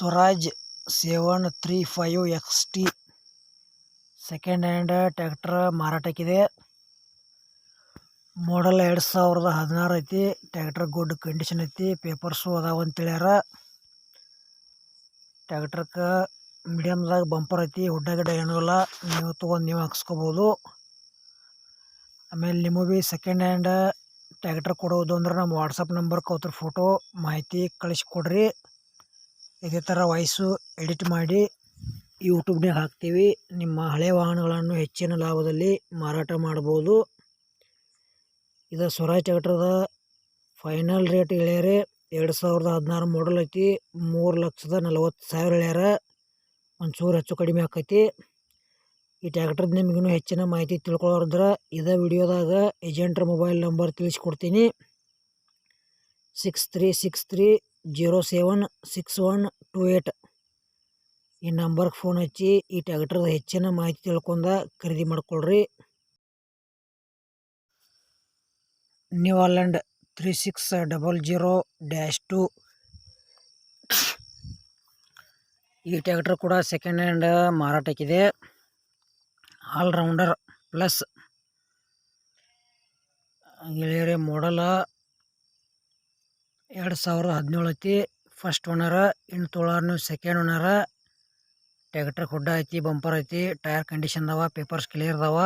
Swaraj seven three five X T second hand tractor ಮಾರಾಟಕ್ಕಿದೆ. Model ಎರಡು ಸಾವಿರದ ಹದಿನಾರು ಐತಿ. ಟ್ಯಾಕ್ಟ್ರ್ ಗುಡ್ ಕಂಡೀಷನ್ ಐತಿ. ಪೇಪರ್ಸು ಅದಾವ ಅಂತೇಳ್ಯಾರ. ಟ್ಯಾಕ್ಟರ್ಗೆ ಮೀಡಿಯಮ್ದಾಗ ಬಂಪರ್ ಐತಿ. ಹುಡ್ಡ ಗಿಡ ಏನೂ ಇಲ್ಲ. ನೀವು ತೊಗೊಂಡು ನೀವು ಹಾಕ್ಸ್ಕೊಬೋದು. ಆಮೇಲೆ ನಿಮಗೆ ಭೀ ಸೆಕೆಂಡ್ ಹ್ಯಾಂಡ್ ಟ್ಯಾಕ್ಟ್ರ್ ಕೊಡೋದು ಅಂದ್ರೆ ನಮ್ಮ ವಾಟ್ಸಪ್ ನಂಬರ್ ಅವ್ರ ಫೋಟೋ ಮಾಹಿತಿ ಕಳಿಸ್ಕೊಡ್ರಿ ಇದೇ ಥರ ವಾಯ್ಸು ಎಡಿಟ್ ಮಾಡಿ ಯೂಟ್ಯೂಬ್ನಾಗ ಹಾಕ್ತೀವಿ. ನಿಮ್ಮ ಹಳೆ ವಾಹನಗಳನ್ನು ಹೆಚ್ಚಿನ ಲಾಭದಲ್ಲಿ ಮಾರಾಟ ಮಾಡ್ಬೋದು. ಇದು ಸ್ವರಾಜ್ ಟ್ಯಾಕ್ಟ್ರದ ಫೈನಲ್ ರೇಟ್ ಹೇಳ್ಯಾರೆ. ಎರಡು ಸಾವಿರದ ಹದಿನಾರು ಮಾಡಲ್ ಐತಿ. ಮೂರು ಲಕ್ಷದ ನಲವತ್ತು ಸಾವಿರ ಹೇಳ್ಯಾರ. ಒಂಚೂರು ಹೆಚ್ಚು ಕಡಿಮೆ ಆಕೈತಿ. ಈ ಟ್ಯಾಕ್ಟ್ರದ್ದು ನಿಮಗಿನ್ನೂ ಹೆಚ್ಚಿನ ಮಾಹಿತಿ ತಿಳ್ಕೊಳ್ಳೋರಿದ್ರೆ ಇದೇ ವಿಡಿಯೋದಾಗ ಏಜೆಂಟ್ರ ಮೊಬೈಲ್ ನಂಬರ್ ತಿಳಿಸ್ಕೊಡ್ತೀನಿ. Six three six three zero seven six one two eight ಈ ನಂಬರ್ಗೆ ಫೋನ್ ಹಚ್ಚಿ, ಈ ಟ್ಯಾಕ್ಟ್ರದ ಹೆಚ್ಚಿನ ಮಾಹಿತಿ ತಿಳ್ಕೊಂಡ ಖರೀದಿ ಮಾಡ್ಕೊಳ್ರಿ. New Holland three six double zero dash two. ಈ ಟ್ಯಾಕ್ಟ್ರ್ ಕೂಡ ಸೆಕೆಂಡ್ ಹ್ಯಾಂಡ್ ಮಾರಾಟಕ್ಕಿದೆ. ಆಲ್ರೌಂಡರ್ ಪ್ಲಸ್, ಗೆಳೆಯರೆ, ಮಾಡಲ ಎರಡು ಸಾವಿರದ ಹದಿನೇಳು ಐತಿ ಫಸ್ಟ್ ಓನರ ಇನ್ನು ತೊಳಾರ್ನು ಸೆಕೆಂಡ್ ಓನರ ಟ್ಯಾಕ್ಟರ್ ಹುಡ್ಡ ಐತಿ ಬಂಪರ್ ಐತಿ ಟೈರ್ ಕಂಡೀಷನ್ ಅದಾವ ಪೇಪರ್ಸ್ ಕ್ಲಿಯರ್ ಅದಾವ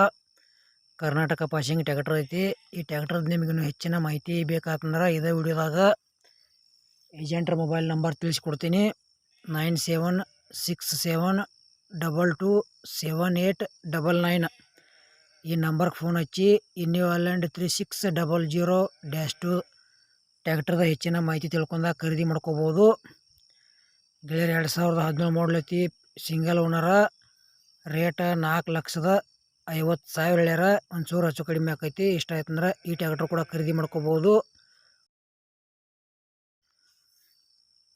ಕರ್ನಾಟಕ ಪಾಸಿಂಗ್ ಟ್ಯಾಕ್ಟರ್ ಐತಿ. ಈ ಟ್ಯಾಕ್ಟ್ರದ್ದು ನಿಮಗಿನ್ನು ಹೆಚ್ಚಿನ ಮಾಹಿತಿ ಬೇಕಾತಂದ್ರೆ ಇದೇ ವಿಡಿಯೋದಾಗ ಏಜೆಂಟ್ರ ಮೊಬೈಲ್ ನಂಬರ್ ತಿಳಿಸ್ಕೊಡ್ತೀನಿ. Nine seven six seven double two seven eight double nine ಈ ನಂಬರ್ಗೆ ಫೋನ್ ಹಚ್ಚಿ ಈ New Holland three six double zero dash two ಟ್ಯಾಕ್ಟರ್ದ ಹೆಚ್ಚಿನ ಮಾಹಿತಿ ತಿಳ್ಕೊಂಡ ಖರೀದಿ ಮಾಡ್ಕೋಬೋದು. ಗೆಳೆಯರು ಎರಡು ಸಾವಿರದ ಹದಿನೇಳು ಮಾಡಲ್ ಐತಿ. ಸಿಂಗಲ್ ಓನರ ರೇಟ ನಾಲ್ಕು ಲಕ್ಷದ ಐವತ್ತು ಸಾವಿರ ಹೇಳ್ಯಾರ ಒಂಚೂರು ಹೆಚ್ಚು ಕಡಿಮೆ ಆಕೈತಿ. ಇಷ್ಟ ಆಯ್ತಂದ್ರೆ ಈ ಟ್ಯಾಕ್ಟರ್ ಕೂಡ ಖರೀದಿ ಮಾಡ್ಕೋಬೋದು.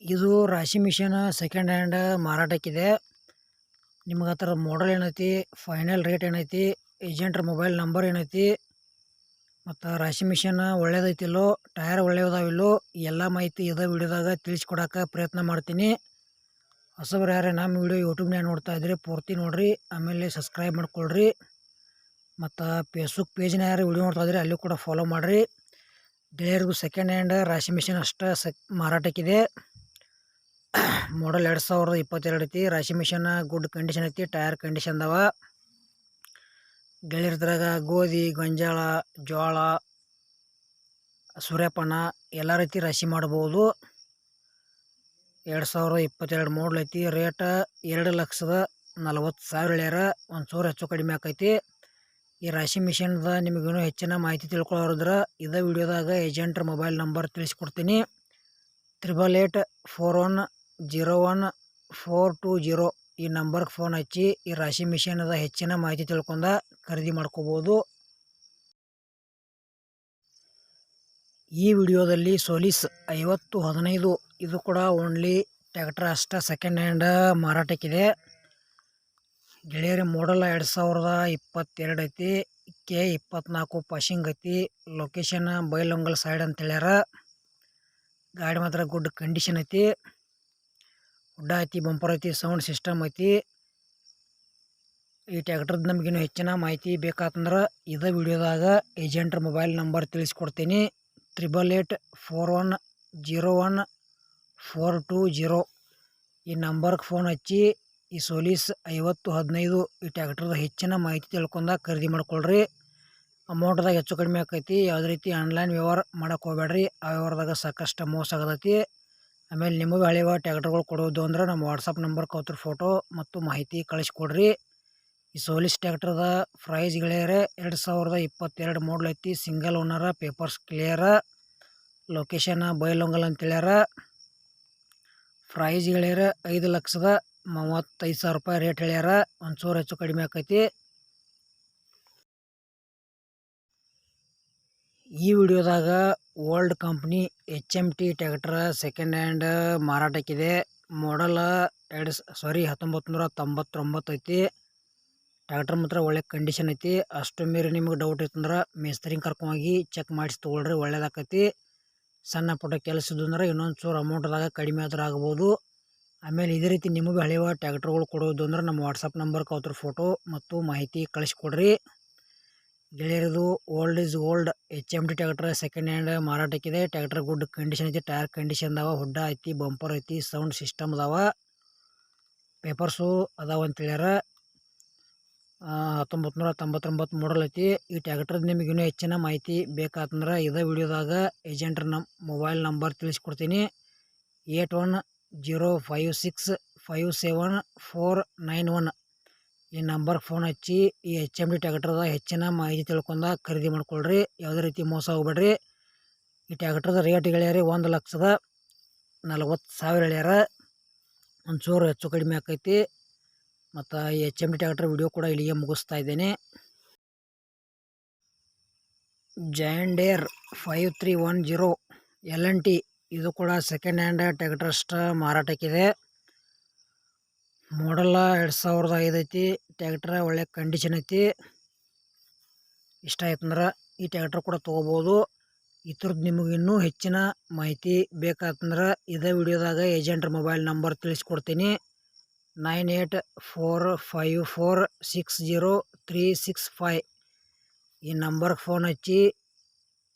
ಇದು ರಾಶಿ ಮಿಷನ್ ಸೆಕೆಂಡ್ ಹ್ಯಾಂಡ್ ಮಾರಾಟಕ್ಕಿದೆ. ನಿಮ್ಗೆ ಆ ಥರ ಮಾಡಲ್ ಏನೈತಿ? ಫೈನಲ್ ರೇಟ್ ಏನೈತಿ? ಏಜೆಂಟ್ರ ಮೊಬೈಲ್ ನಂಬರ್ ಏನೈತಿ? ಮತ್ತು ರಾಶಿ ಮಿಷನ್ ಒಳ್ಳೇದೈತಿಲ್ಲೋ ಟಯರ್ ಒಳ್ಳೆಯದಾವಿಲ್ಲೋ ಎಲ್ಲ ಮಾಹಿತಿ ಇದೇ ವಿಡಿಯೋದಾಗ ತಿಳಿಸ್ಕೊಡೋಕೆ ಪ್ರಯತ್ನ ಮಾಡ್ತೀನಿ. ಹೊಸಬ್ರು ಯಾರೇ ನಮ್ಮ ವಿಡಿಯೋ ಯೂಟ್ಯೂಬ್ನಾಗ ನೋಡ್ತಾ ಇದ್ರಿ, ಪೂರ್ತಿ ನೋಡಿರಿ, ಆಮೇಲೆ ಸಬ್ಸ್ಕ್ರೈಬ್ ಮಾಡ್ಕೊಳ್ರಿ. ಮತ್ತು ಫೇಸ್ಬುಕ್ ಪೇಜ್ನ ಯಾರು ವಿಡಿಯೋ ನೋಡ್ತಾ ಇದ್ರಿ, ಅಲ್ಲಿ ಕೂಡ ಫಾಲೋ ಮಾಡಿರಿ. ಗೆಳೆಯರಿಗೂ ಸೆಕೆಂಡ್ ಹ್ಯಾಂಡ್ ರಾಶಿ ಮಿಷಿನ್ ಅಷ್ಟೇ ಸೆಕ್ ಮಾರಾಟಕ್ಕಿದೆ. ಮಾಡಲ್ ಎರಡು ಸಾವಿರದ ಇಪ್ಪತ್ತೆರಡು ಐತಿ ರಾಶಿ ಮಿಷನ್ ಗುಡ್ ಕಂಡೀಷನ್ ಐತಿ, ಟೈರ್ ಕಂಡೀಷನ್ ಅದಾವ. ಗೆಳೆಯರದ್ರಾಗ ಗೋಧಿ, ಗೊಂಜಾಳ, ಜೋಳ, ಸೂರ್ಯಪಾನ ಎಲ್ಲ ರೀತಿ ರಾಶಿ ಮಾಡ್ಬೋದು. ಎರಡು ಸಾವಿರದ ಇಪ್ಪತ್ತೆರಡು ಮಾಡಲ್ ಐತಿ. ರೇಟ ಎರಡು ಲಕ್ಷದ ನಲವತ್ತು ಸಾವಿರ ಹೇಳ್ಯಾರ. ಒಂದು ಚೂರು ಹೆಚ್ಚು ಕಡಿಮೆ ಆಕೈತಿ. ಈ ರಾಶಿ ಮಿಷನ್ದ ನಿಮಗಿನ್ನೂ ಹೆಚ್ಚಿನ ಮಾಹಿತಿ ತಿಳ್ಕೊಳ್ಳೋದ್ರ ಇದೇ ವಿಡಿಯೋದಾಗ ಏಜೆಂಟ್ರ ಮೊಬೈಲ್ ನಂಬರ್ ತಿಳಿಸ್ಕೊಡ್ತೀನಿ. Triple eight four one zero one four two zero ಈ ನಂಬರ್ಗೆ ಫೋನ್ ಹಚ್ಚಿ ಈ ರಾಶಿ ಮಿಷನ್ದ ಹೆಚ್ಚಿನ ಮಾಹಿತಿ ತಿಳ್ಕೊಂಡ ಖರೀದಿ ಮಾಡ್ಕೋಬೋದು. ಈ ವಿಡಿಯೋದಲ್ಲಿ ಸೋಲಿಸ್ ಐವತ್ತು ಹದಿನೈದು. ಇದು ಕೂಡ ಓನ್ಲಿ ಟ್ಯಾಕ್ಟರ್ ಅಷ್ಟೇ ಸೆಕೆಂಡ್ ಹ್ಯಾಂಡ್ ಮಾರಾಟಕ್ಕಿದೆ. ಗೆಳೆಯರ ಮಾಡಲ್ ಎರಡು ಸಾವಿರದ ಇಪ್ಪತ್ತೆರಡು ಐತಿ. ಕೆ ಇಪ್ಪತ್ನಾಲ್ಕು ಪಾಶಿಂಗ್ ಐತಿ. ಲೊಕೇಶನ್ ಬೈಲೊಂಗಲ್ ಸೈಡ್ ಅಂತ ಹೇಳ್ಯಾರ. ಗಾಡಿ ಮಾತ್ರ ಗುಡ್ ಕಂಡೀಷನ್ ಐತಿ. ಹುಡ್ಡ ಐತಿ ಬಂಪರ್ ಐತಿ ಸೌಂಡ್ ಸಿಸ್ಟಮ್ ಐತಿ. ಈ ಟ್ಯಾಕ್ಟ್ರದ್ದು ನಮಗಿನ್ನೂ ಹೆಚ್ಚಿನ ಮಾಹಿತಿ ಬೇಕಾತಂದ್ರೆ ಇದೇ ವಿಡಿಯೋದಾಗ ಏಜೆಂಟ್ರ ಮೊಬೈಲ್ ನಂಬರ್ ತಿಳಿಸ್ಕೊಡ್ತೀನಿ. Triple eight four one zero one four two zero ಈ ನಂಬರ್ಗೆ ಫೋನ್ ಹಚ್ಚಿ ಈ ಸೋಲೀಸ್ ಐವತ್ತು ಹದಿನೈದು ಈ ಟ್ಯಾಕ್ಟ್ರದ ಹೆಚ್ಚಿನ ಮಾಹಿತಿ ತಿಳ್ಕೊಂಡ ಖರೀದಿ ಮಾಡ್ಕೊಳ್ರಿ. ಅಮೌಂಟ್ದಾಗ ಹೆಚ್ಚು ಕಡಿಮೆ ಆಕೈತಿ. ಯಾವುದೇ ರೀತಿ ಆನ್ಲೈನ್ ವ್ಯವಹಾರ ಮಾಡೋಕೆ ಹೋಗ್ಬೇಡ್ರಿ ಆ ವ್ಯವಹಾರದಾಗ ಸಾಕಷ್ಟು ಮೋಸ ಆಗತೈತಿ. ಆಮೇಲೆ ನಿಮಗೆ ಹಳೆಯ ಟ್ಯಾಕ್ಟರ್ಗಳು ಕೊಡೋದು ಅಂದ್ರೆ ನಮ್ಮ ವಾಟ್ಸಪ್ ನಂಬರ್ ಕೌತ್ರ ಫೋಟೋ ಮತ್ತು ಮಾಹಿತಿ ಕಳಿಸ್ಕೊಡ್ರಿ. ಈ ಸೋಲಿಸ್ ಟ್ಯಾಕ್ಟ್ರದ ಪ್ರೈಸ್ ಗೆಳೆಯರೆ, ಎರಡು ಸಾವಿರದ ಇಪ್ಪತ್ತೆರಡು ಮಾಡಲ್ ಐತಿ. Single owner papers clear location Bailongal ಅಂತ ಹೇಳ್ಯಾರ. ಪ್ರೈಸ್ ಗೆಳೆಯರ, ಐದು ಲಕ್ಷದ ಮೂವತ್ತೈದು ಸಾವಿರ ರೂಪಾಯಿ ರೇಟ್ ಹೇಳ್ಯಾರ. ಒಂಚೂರು ಹೆಚ್ಚು ಕಡಿಮೆ ಆಕೈತಿ. ಈ ವಿಡಿಯೋದಾಗ old company H M T tractor second hand ಮಾರಾಟಕ್ಕಿದೆ. Model ಎರಡು ಸಾರಿ ಹತ್ತೊಂಬತ್ತು ನೂರ ತೊಂಬತ್ತೊಂಬತ್ತು ಐತಿ. ಟ್ಯಾಕ್ಟರ್ ಮಾತ್ರ ಒಳ್ಳೆ ಕಂಡೀಷನ್ ಐತಿ. ಅಷ್ಟು ಮೀರಿ ನಿಮಗೆ ಡೌಟ್ ಇತ್ತಂದ್ರೆ ಕರ್ಕೊಂಡು ಕರ್ಕೊಂಡೋಗಿ ಚೆಕ್ ಮಾಡಿಸಿ ತೊಗೊಳ್ರಿ, ಒಳ್ಳೇದಾಕೈತಿ. ಸಣ್ಣ ಪುಟ್ಟ ಕೆಲಸ ಅಂದ್ರೆ ಇನ್ನೊಂದು ಚೂರು ಅಮೌಂಟ್ದಾಗ ಕಡಿಮೆ ಆದ್ರೆ ಆಗ್ಬೋದು. ಆಮೇಲೆ ಇದೇ ರೀತಿ ನಿಮಗೆ ಹಳೆಯ ಟ್ಯಾಕ್ಟ್ರ್ಗಳು ಕೊಡೋದು ಅಂದ್ರೆ ನಮ್ಮ ವಾಟ್ಸಪ್ ನಂಬರ್ಗೆ ಅವ್ರ ಫೋಟೋ ಮತ್ತು ಮಾಹಿತಿ ಕಳಿಸ್ಕೊಡ್ರಿ. ಗೆಳೆಯರದು old is old H M T tractor second hand ಮಾರಾಟಕ್ಕಿದೆ tractor good condition ಐತಿ ಟೈರ್ ಕಂಡೀಷನ್ ಅದಾವ ಹುಡ್ಡ ಐತಿ ಬಂಪರ್ ಐತಿ ಸೌಂಡ್ ಸಿಸ್ಟಮ್ ಅದಾವ ಪೇಪರ್ಸು ಅದಾವ ಹತ್ತೊಂಬತ್ತು ನೂರ ತೊಂಬತ್ತೊಂಬತ್ತು ಮಾಡಲ್ ಐತಿ. ಈ ಟ್ಯಾಕ್ಟರ್ ನಿಮಗೆ ಇನ್ನೂ ಹೆಚ್ಚಿನ ಮಾಹಿತಿ ಬೇಕಾತಂದ್ರೆ ಇದೇ ವಿಡಿಯೋದಾಗ ಏಜೆಂಟ್ರ ನಮ್ಮ ಮೊಬೈಲ್ ನಂಬರ್ ತಿಳಿಸ್ಕೊಡ್ತೀನಿ. Eight one zero five six five seven four nine one ಈ ನಂಬರ್ಗೆ ಫೋನ್ ಹಚ್ಚಿ ಈ ಎಚ್ ಎಂ ಡಿ ಟ್ಯಾಕ್ಟರ್ದ ಹೆಚ್ಚಿನ ಮಾಹಿತಿ ತಿಳ್ಕೊಂಡ ಖರೀದಿ ಮಾಡ್ಕೊಳ್ರಿ. ಯಾವುದೇ ರೀತಿ ಮೋಸ ಹೋಗ್ಬೇಡ್ರಿ ಈ ಟ್ಯಾಕ್ಟರ್ದ ರೇಟ್ ಹೇಳ್ಯಾರಿ ಒಂದು ಲಕ್ಷದ ನಲ್ವತ್ತು ಸಾವಿರ ಹೇಳ್ಯಾರ. ಒಂಚೂರು ಹೆಚ್ಚು ಕಡಿಮೆ ಆಕೈತಿ. ಮತ್ತು H M D tractor video ಕೂಡ ಇಲ್ಲಿಗೆ ಮುಗಿಸ್ತಾ ಇದ್ದೇನೆ. John Deere five three one zero L N T ಇದು ಕೂಡ ಸೆಕೆಂಡ್ ಹ್ಯಾಂಡ್ ಟ್ಯಾಕ್ಟರ್ ಮಾರಾಟಕ್ಕಿದೆ. ಮಾಡಲ್ಲ ಎರಡು ಸಾವಿರದ ಐದೈತಿ ಐತಿ ಟ್ಯಾಕ್ಟ್ರ ಒಳ್ಳೆ ಕಂಡೀಷನ್ ಐತಿ. ಇಷ್ಟ ಆಯ್ತಂದ್ರೆ ಈ ಟ್ಯಾಕ್ಟ್ರ್ ಕೂಡ ತೊಗೋಬೋದು. ಇದ್ರದ್ದು ನಿಮಗೆ ಇನ್ನೂ ಹೆಚ್ಚಿನ ಮಾಹಿತಿ ಬೇಕಾತಂದ್ರೆ ಇದೇ ವಿಡಿಯೋದಾಗ ಏಜೆಂಟ್ರ ಮೊಬೈಲ್ ನಂಬರ್ ತಿಳಿಸ್ಕೊಡ್ತೀನಿ. Nine eight four five four six zero three six five ಈ ನಂಬರ್ಗೆ ಫೋನ್ ಹಚ್ಚಿ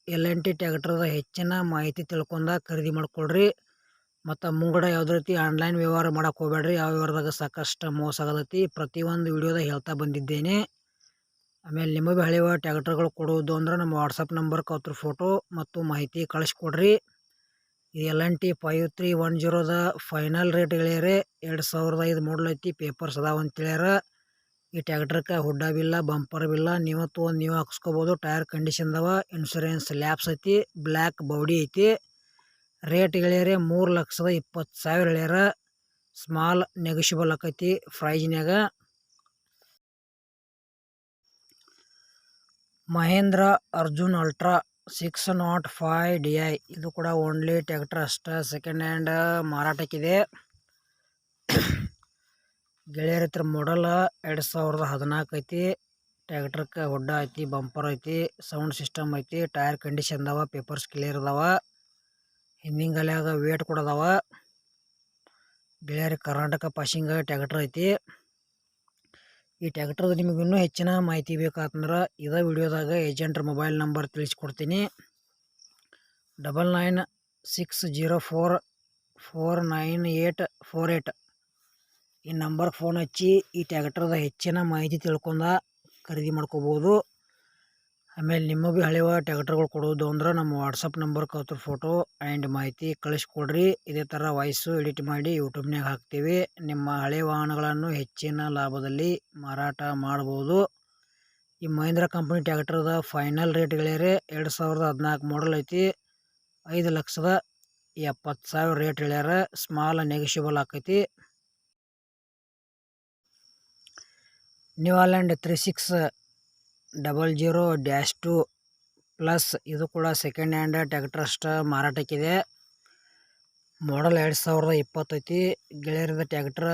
ಎಲ್ ಎನ್ ಟಿ ಟ್ಯಾಕ್ಟ್ರದ ಹೆಚ್ಚಿನ ಮಾಹಿತಿ ತಿಳ್ಕೊಂಡ ಖರೀದಿ ಮಾಡ್ಕೊಳ್ರಿ. ಮತ್ತು ಮುಂಗಡ ಯಾವುದೇ ರೀತಿ ಆನ್ಲೈನ್ ವ್ಯವಹಾರ ಮಾಡೋಕೆ ಹೋಗ್ಬೇಡ್ರಿ ಯಾವ ವ್ಯವಹಾರದಾಗ ಸಾಕಷ್ಟು ಮೋಸ ಆಗತೈತಿ ಪ್ರತಿಯೊಂದು ವೀಡಿಯೋದಾಗ ಹೇಳ್ತಾ ಬಂದಿದ್ದೇನೆ. ಆಮೇಲೆ ನಿಮಗೆ ಹಳೆಯ ಟ್ಯಾಕ್ಟರ್ಗಳು ಕೊಡೋದು ಅಂದ್ರೆ ನಮ್ಮ ವಾಟ್ಸಪ್ ನಂಬರ್ಗೆ ಅವ್ರ ಫೋಟೋ ಮತ್ತು ಮಾಹಿತಿ ಕಳಿಸ್ಕೊಡ್ರಿ L N T five three one ಜೀರೋದ final rate ಹೇಳ್ಯಾರೆ ಎರಡು ಸಾವಿರದ ಐದು ಮಾಡಲ್ ಐತಿ ಪೇಪರ್ಸ್ ಅದಾವ ಅಂತ ಹೇಳ್ಯಾರ. ಈ ಟ್ಯಾಕ್ಟ್ರಕ್ಕೆ ಹುಡ್ಡ ಬಿಲ್ಲ ಬಂಪರ್ ಬಿಲ್ಲ ನೀವು ತೊಗೊಂಡು ನೀವು ಹಾಕ್ಸ್ಕೊಬೋದು. ಟೈರ್ ಕಂಡೀಷನ್ ಅದಾವ ಇನ್ಶೂರೆನ್ಸ್ ಲ್ಯಾಬ್ಸ್ ಐತಿ ಬ್ಲ್ಯಾಕ್ ಬೌಡಿ ಐತಿ. ರೇಟ್ ಹೇಳ್ಯಾರ ಮೂರು ಲಕ್ಷದ ಇಪ್ಪತ್ತು ಸಾವಿರ ಹೇಳ್ಯಾರ. ಸ್ಮಾಲ್ ನೆಗೋಷಿಯಬಲ್ ಆಕೈತಿ ಪ್ರೈಜ್ನ್ಯಾಗ Mahindra Arjun ultra six naught five D I. ಇದು ಕೂಡ ಓನ್ಲಿ ಟ್ಯಾಕ್ಟರ್ ಅಷ್ಟ. ಸೆಕೆಂಡ್ ಹ್ಯಾಂಡ್ ಮಾರಾಟಕ್ಕಿದೆ ಗೆಳೆಯರ ಹತ್ರ ಮಾಡಲ್ ಎರಡು ಸಾವಿರದ ಹದಿನಾಲ್ಕು ಐತಿ. ಟ್ಯಾಕ್ಟ್ರಕ್ಕೆ ಹೊಡ್ಡ ಐತಿ ಬಂಪರ್ ಐತಿ ಸೌಂಡ್ ಸಿಸ್ಟಮ್ ಐತಿ ಟೈರ್ ಕಂಡೀಷನ್ ಅದಾವ ಪೇಪರ್ಸ್ ಕ್ಲಿಯರ್ ಅದಾವ. ಹಿಂದಿಂಗಲ್ಯಾಗ ವೇಟ್ ವೇಟ್ ಅದಾವ. ಗೆಳೆಯರ ಕರ್ನಾಟಕ ಪಾಸಿಂಗ್ ಟ್ಯಾಕ್ಟರ್ ಐತಿ. ಈ ಟ್ಯಾಕ್ಟರ್ದು ನಿಮಗೆ ಇನ್ನೂ ಹೆಚ್ಚಿನ ಮಾಹಿತಿ ಬೇಕಾತಂದ್ರೆ ಇದೇ ವಿಡಿಯೋದಾಗ ಏಜೆಂಟ್ರ ಮೊಬೈಲ್ ನಂಬರ್ ತಿಳಿಸ್ಕೊಡ್ತೀನಿ. Double nine six zero four four nine eight, four eight ಈ ನಂಬರ್ಗೆ ಫೋನ್ ಹಚ್ಚಿ ಈ ಟ್ಯಾಕ್ಟರ್ದ ಹೆಚ್ಚಿನ ಮಾಹಿತಿ ತಿಳ್ಕೊಂಡ ಖರೀದಿ ಮಾಡ್ಕೋಬೋದು. ಆಮೇಲೆ ನಿಮ್ಮ ಭೀ ಹಳೆಯ ಟ್ಯಾಕ್ಟರ್ಗಳು ಕೊಡೋದು ಅಂದ್ರೆ ನಮ್ಮ ವಾಟ್ಸಪ್ ನಂಬರ್ಗೆ ಅವ್ರ ಫೋಟೋ ಆ್ಯಂಡ್ ಮಾಹಿತಿ ಕಳಿಸ್ಕೊಡ್ರಿ. ಇದೇ ಥರ ವಾಯ್ಸು ಎಡಿಟ್ ಮಾಡಿ ಯೂಟ್ಯೂಬ್ನಾಗ ಹಾಕ್ತೀವಿ. ನಿಮ್ಮ ಹಳೆ ವಾಹನಗಳನ್ನು ಹೆಚ್ಚಿನ ಲಾಭದಲ್ಲಿ ಮಾರಾಟ ಮಾಡ್ಬೋದು. ಈ ಮಹೇಂದ್ರ ಕಂಪ್ನಿ ಟ್ಯಾಕ್ಟರ್ದ ಫೈನಲ್ ರೇಟ್ಗಳೇರಿ ಎರಡು ಸಾವಿರದ ಹದಿನಾಲ್ಕು ಮಾಡಲ್ ಐತಿ. ಐದು ಲಕ್ಷದ ಎಪ್ಪತ್ತು ಸಾವಿರ ರೇಟ್ ಹೇಳ್ಯಾರ ಸ್ಮಾಲ್ ನೆಗೋಷಿಯಬಲ್ ಆಕೈತಿ. New Holland three six double zero dash two plus ಇದು ಕೂಡ ಸೆಕೆಂಡ್ ಹ್ಯಾಂಡ್ ಟ್ಯಾಕ್ಟರ್ ಅಷ್ಟು ಮಾರಾಟಕ್ಕಿದೆ. ಮಾಡಲ್ ಎರಡು ಸಾವಿರದ ಇಪ್ಪತ್ತೈತಿ ಗೆಳೆಯರದ ಟ್ಯಾಕ್ಟ್ರ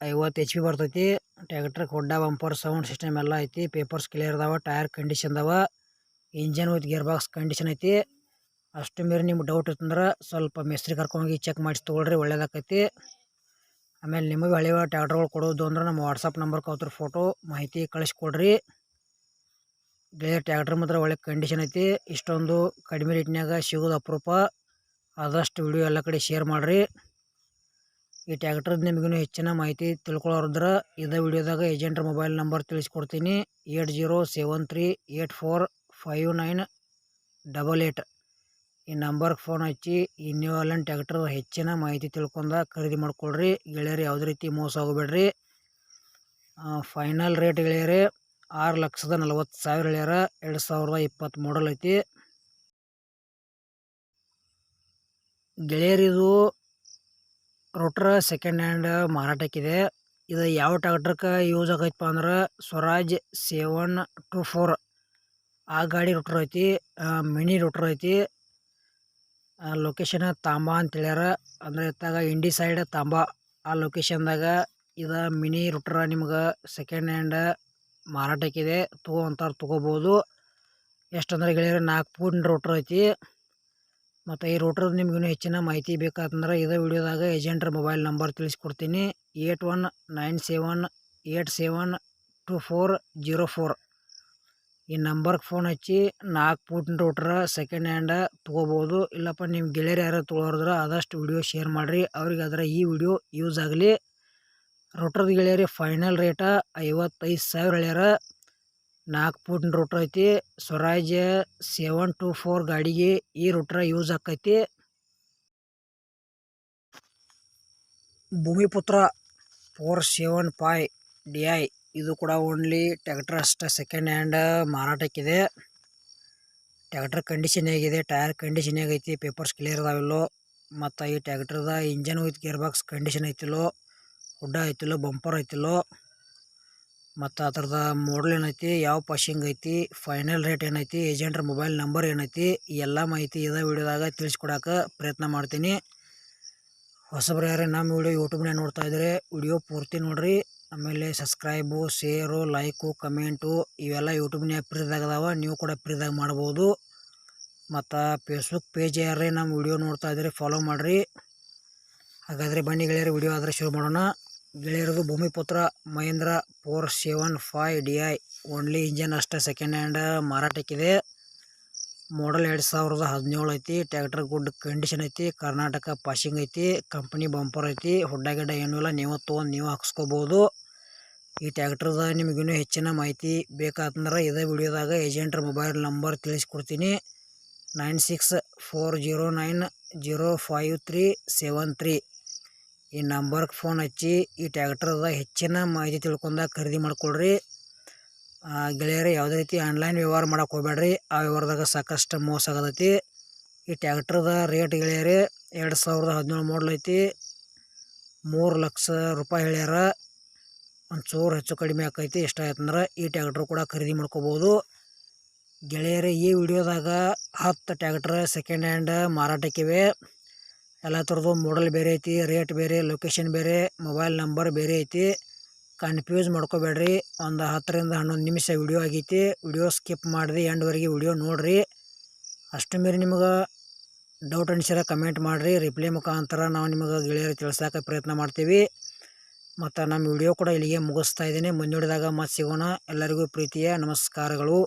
ಐವತ್ತು ಎಚ್ ಪಿ ಬರ್ತೈತಿ. ಟ್ಯಾಕ್ಟ್ರಿಗೆ ಹೊಡ್ಡ ಬಂಪರ್, ಸೌಂಡ್ ಸಿಸ್ಟಮ್ ಎಲ್ಲ ಐತಿ. ಪೇಪರ್ಸ್ ಕ್ಲಿಯರ್ ಅದಾವ, ಟೈರ್ ಕಂಡೀಷನ್ ಅದಾವ. Engine with gear box condition ಐತಿ. ಅಷ್ಟು ಮೀರಿ ನಿಮ್ಗೆ ಡೌಟ್ ಇತ್ತಂದ್ರೆ ಸ್ವಲ್ಪ ಮಿಸ್ತ್ರಿ ಕರ್ಕೊಂಡೋಗಿ ಚೆಕ್ ಮಾಡಿಸಿ ತೊಗೊಳ್ರಿ, ಒಳ್ಳೇದಾಕೈತಿ. ಆಮೇಲೆ ನಿಮಗೆ ಹಳೆಯ ಟ್ಯಾಕ್ಟ್ರ್ಗಳು ಕೊಡೋದು ಅಂದ್ರೆ ನಮ್ಮ ವಾಟ್ಸಪ್ ನಂಬರ್ಗೆ ಅವ್ರ ಫೋಟೋ ಮಾಹಿತಿ ಕಳಿಸ್ಕೊಡ್ರಿ ಬೇರೆ ಟ್ಯಾಕ್ಟ್ರ್ ಮಾತ್ರ ಒಳ್ಳೆ ಕಂಡೀಷನ್ ಐತಿ. ಇಷ್ಟೊಂದು ಕಡಿಮೆ ರೇಟ್ನಾಗ ಸಿಗೋದು ಅಪರೂಪ. ಆದಷ್ಟು ವಿಡಿಯೋ ಎಲ್ಲ ಕಡೆ ಶೇರ್ ಮಾಡಿರಿ. ಈ ಟ್ಯಾಕ್ಟ್ರದ್ದು ನಿಮಗೂ ಹೆಚ್ಚಿನ ಮಾಹಿತಿ ತಿಳ್ಕೊಳ್ಳೋರಿದ್ರೆ ಇದೇ ವಿಡಿಯೋದಾಗ ಏಜೆಂಟ್ರ ಮೊಬೈಲ್ ನಂಬರ್ ತಿಳಿಸ್ಕೊಡ್ತೀನಿ. Eight zero seven three eight four five nine double eight ಈ ನಂಬರ್ಗೆ ಫೋನ್ ಹಚ್ಚಿ ಈ ನ್ಯೂ ಅಲನ್ ಟ್ಯಾಕ್ಟರ್ ಹೆಚ್ಚಿನ ಮಾಹಿತಿ ತಿಳ್ಕೊಂಡ ಖರೀದಿ ಮಾಡ್ಕೊಳ್ರಿ. ಗೆಳೆಯರು ಯಾವುದೇ ರೀತಿ ಮೋಸ ಹೋಗಬೇಡ್ರಿ ಫೈನಲ್ ರೇಟ್ ಗೆಳೆಯರೇ ಆರು ಲಕ್ಷದ ನಲವತ್ತು ಸಾವಿರ ಹೇಳ್ಯಾರ. ಎರಡು ಸಾವಿರದ ಇಪ್ಪತ್ತು ಮಾಡಲ್ ಐತಿ. ಗೆಳೆಯರಿದು ರೋಟ್ರ ಸೆಕೆಂಡ್ ಹ್ಯಾಂಡ್ ಮಾರಾಟಕ್ಕಿದೆ ಇದು. ಯಾವ ಟ್ರ್ಯಾಕ್ಟ್ರಕ್ಕೆ ಯೂಸ್ ಆಗೈತಪ್ಪ ಅಂದ್ರೆ ಸ್ವರಾಜ್ ಸೆವೆನ್ ಟು ಫೋರ್. ಆ ಗಾಡಿ ರೋಟ್ರ್ ಐತಿ ಮಿನಿ ರೋಟ್ರ್ ಐತಿ. ಲೊಕೇಶನ್ ತಾಂಬಾ ಅಂತ ಹೇಳ್ಯಾರ. ಅಂದರೆ ಇತ್ತಾಗ ಇಂಡಿ ಸೈಡ್ ತಾಂಬಾ. ಆ ಲೊಕೇಶನ್ದಾಗ ಇದು ಮಿನಿ ರೋಟ್ರ ನಿಮ್ಗೆ ಸೆಕೆಂಡ್ ಹ್ಯಾಂಡ್ ಮಾರಾಟಕ್ಕಿದೆ. ತೊಗೋ ಅಂತಾರೆ ತೊಗೋಬೋದು. ಎಷ್ಟಂದ್ರೆ ಗೆಳೆಯರೆ, ನಾಲ್ಕು ಫೂಟ್ ರೋಟ್ರ್ ಐತಿ. ಮತ್ತು ಈ ರೋಟ್ರ್ ನಿಮ್ಗೆ ಇನ್ನೂ ಹೆಚ್ಚಿನ ಮಾಹಿತಿ ಬೇಕಾತಂದ್ರೆ ಇದೇ ವಿಡಿಯೋದಾಗ ಏಜೆಂಟ್ರ ಮೊಬೈಲ್ ನಂಬರ್ ತಿಳಿಸ್ಕೊಡ್ತೀನಿ. Eight one nine seven eight seven two four zero four ಈ ನಂಬರ್ಗೆ ಫೋನ್ ಹಚ್ಚಿ ನಾಲ್ಕು ಪೂಟಿನ ರೋಟ್ರ ಸೆಕೆಂಡ್ ಹ್ಯಾಂಡ ತೊಗೋಬೋದು. ಇಲ್ಲಪ್ಪ ನಿಮ್ಮ ಗೆಳೆಯರು ಯಾರು ತೊಗೊಳೋದ್ರೆ ಆದಷ್ಟು ವಿಡಿಯೋ ಶೇರ್ ಮಾಡಿರಿ. ಅವ್ರಿಗೆ ಅದರ ಈ ವಿಡಿಯೋ ಯೂಸ್ ಆಗಲಿ. ರೋಟ್ರದ್ದು ಗೆಳೆಯರಿ ಫೈನಲ್ ರೇಟ ಐವತ್ತೈದು ಸಾವಿರ ಹೇಳ್ಯಾರ ನಾಲ್ಕು ಫೂಟಿನ ರೋಟ್ರ್ ಐತಿ, ಸ್ವರಾಜ್ ಸೆವೆನ್ ಟು ಫೋರ್ ಗಾಡಿಗೆ ಈ ರೋಟ್ರ ಯೂಸ್ ಆಕೈತಿ. Bhumiputra four seven five D I ಇದು ಕೂಡ ಓನ್ಲಿ ಟ್ಯಾಕ್ಟರ್ ಅಷ್ಟೇ ಸೆಕೆಂಡ್ ಹ್ಯಾಂಡ್ ಮಾರಾಟಕ್ಕಿದೆ. ಟ್ಯಾಕ್ಟರ್ ಕಂಡೀಷನ್ ಆಗಿದೆ ಟೈರ್ ಕಂಡೀಷನ್ ಆಗೈತಿ ಪೇಪರ್ಸ್ ಕ್ಲಿಯರ್ ಅದಾವಿಲ್ಲೋ, ಮತ್ತು ಈ ಟ್ಯಾಕ್ಟರ್ದ engine with gear box condition ಐತಿಲ್ಲೋ. Hood ಐತಿಲ್ಲೋ, ಬಂಪರ್ ಐತಿಲ್ಲೋ, ಮತ್ತು ಅದ್ರದ್ದು ಮಾಡಲ್ ಏನೈತಿ, ಯಾವ ಪಾಶಿಂಗ್ ಐತಿ ಫೈನಲ್ ರೇಟ್ ಏನೈತಿ ಏಜೆಂಟ್ರ ಮೊಬೈಲ್ ನಂಬರ್ ಏನೈತಿ, ಎಲ್ಲ ಮಾಹಿತಿ ಇದೇ ವಿಡಿಯೋದಾಗ ತಿಳಿಸ್ಕೊಡಕ್ಕೆ ಪ್ರಯತ್ನ ಮಾಡ್ತೀನಿ. ಹೊಸಬ್ರು ಯಾರೇ ನಮ್ಮ ವಿಡಿಯೋ ಯೂಟ್ಯೂಬ್ನಾಗ ನೋಡ್ತಾ ಇದ್ದರೆ ವಿಡಿಯೋ ಪೂರ್ತಿ ನೋಡಿರಿ. ಆಮೇಲೆ ಸಬ್ಸ್ಕ್ರೈಬು ಶೇರು ಲೈಕು ಕಮೆಂಟು ಇವೆಲ್ಲ ಯೂಟ್ಯೂಬ್ನ್ಯಾಗ ಫ್ರೀದಾಗ ಅದಾವ, ನೀವು ಕೂಡ ಫ್ರೀದಾಗ ಮಾಡ್ಬೋದು. ಮತ್ತು ಫೇಸ್ಬುಕ್ ಪೇಜ್ ಯಾರೇ ನಮ್ಮ ವಿಡಿಯೋ ನೋಡ್ತಾ ಇದ್ದರೆ ಫಾಲೋ ಮಾಡಿರಿ. ಹಾಗಾದರೆ ಬನ್ನಿ ಗೆಳೆಯರು ವಿಡಿಯೋ ಆದರೆ ಶುರು ಮಾಡೋಣ. ಗೆಳೆಯರದು Bhoomiputra Mahindra four seven five D I. Only engine ಅಷ್ಟೇ ಸೆಕೆಂಡ್ ಹ್ಯಾಂಡ್ ಮಾರಾಟಕ್ಕಿದೆ ಮಾಡಲ್ ಎರಡು ಸಾವಿರದ ಹದಿನೇಳು ಐತಿ ಟ್ಯಾಕ್ಟರ್ ಗುಡ್ ಕಂಡೀಷನ್ ಐತಿ, ಕರ್ನಾಟಕ ಪಾಸಿಂಗ್ ಐತಿ ಕಂಪ್ನಿ ಬಂಪರ್ ಐತಿ ಹುಡ್ಡ ಗಿಡ್ಡ ಏನೂ ಇಲ್ಲ, ನೀವು ತೊಗೊಂಡು ನೀವು ಹಾಕ್ಸ್ಕೋಬೋದು. ಈ ಟ್ಯಾಕ್ಟ್ರದ ನಿಮಗಿನ್ನೂ ಹೆಚ್ಚಿನ ಮಾಹಿತಿ ಬೇಕಾತಂದ್ರೆ ಇದೇ ವಿಡಿಯೋದಾಗ ಏಜೆಂಟ್ರ ಮೊಬೈಲ್ ನಂಬರ್ ತಿಳಿಸ್ಕೊಡ್ತೀನಿ. Nine six four zero nine zero five three seven three ಈ ನಂಬರ್ಗೆ ಫೋನ್ ಹಚ್ಚಿ ಈ ಟ್ಯಾಕ್ಟ್ರದ ಹೆಚ್ಚಿನ ಮಾಹಿತಿ ತಿಳ್ಕೊಂಡಾಗ ಖರೀದಿ ಮಾಡ್ಕೊಳ್ರಿ. ಗೆಳೆಯರು, ಯಾವುದೇ ರೀತಿ ಆನ್ಲೈನ್ ವ್ಯವಹಾರ ಮಾಡೋಕೆ ಹೋಗ್ಬೇಡ್ರಿ ಆ ವ್ಯವಹಾರದಾಗ ಸಾಕಷ್ಟು ಮೋಸ ಆಗದೈತಿ ಈ ಟ್ಯಾಕ್ಟ್ರದ ರೇಟ್ ಗೆಳೆಯರಿ, ಎರಡು ಸಾವಿರದ ಹದಿನೇಳು ಮಾಡಲ್ ಐತಿ. ಮೂರು ಲಕ್ಷ ರೂಪಾಯಿ ಹೇಳ್ಯಾರ. ಒಂಚೂರು ಹೆಚ್ಚು ಕಡಿಮೆ ಆಕೈತಿ. ಇಷ್ಟ ಆಯ್ತಂದ್ರೆ ಈ ಟ್ಯಾಕ್ಟ್ರು ಕೂಡ ಖರೀದಿ ಮಾಡ್ಕೋಬೋದು. ಗೆಳೆಯರೇ, ಈ ವಿಡಿಯೋದಾಗ ಹತ್ತು ಟ್ಯಾಕ್ಟ್ರ್ ಸೆಕೆಂಡ್ ಹ್ಯಾಂಡ್ ಮಾರಾಟಕ್ಕಿವೆ. ಎಲ್ಲ ಥರದ್ದು ಮಾಡಲ್ ಬೇರೆ ಐತಿ ರೇಟ್ ಬೇರೆ ಲೊಕೇಶನ್ ಬೇರೆ ಮೊಬೈಲ್ ನಂಬರ್ ಬೇರೆ ಐತಿ. ಕನ್ಫ್ಯೂಸ್ ಮಾಡ್ಕೋಬೇಡ್ರಿ. ಒಂದು ಹತ್ತರಿಂದ ಹನ್ನೊಂದು ನಿಮಿಷ ವಿಡಿಯೋ ಆಗೈತಿ. ವಿಡಿಯೋ ಸ್ಕಿಪ್ ಮಾಡಿದೆ ಎಂಡ್ವರೆಗೆ ವಿಡಿಯೋ ನೋಡಿರಿ. ಅಷ್ಟು ಮೀರಿ ನಿಮಗೆ ಡೌಟ್ ಅನಿಸಿರ ಕಮೆಂಟ್ ಮಾಡಿರಿ. ರಿಪ್ಲೈ ಮುಖಾಂತರ ನಾವು ನಿಮಗೆ ಗೆಳೆಯರು ತಿಳ್ಸೋಕೆ ಪ್ರಯತ್ನ ಮಾಡ್ತೀವಿ. ಮತ್ತು ನಮ್ಮ ವಿಡಿಯೋ ಕೂಡ ಇಲ್ಲಿಗೆ ಮುಗಿಸ್ತಾ ಇದ್ದೀನಿ. ಮುಂದಿಡಿದಾಗ ಮತ್ತೆ ಸಿಗೋಣ. ಎಲ್ಲರಿಗೂ ಪ್ರೀತಿಯ ನಮಸ್ಕಾರಗಳು.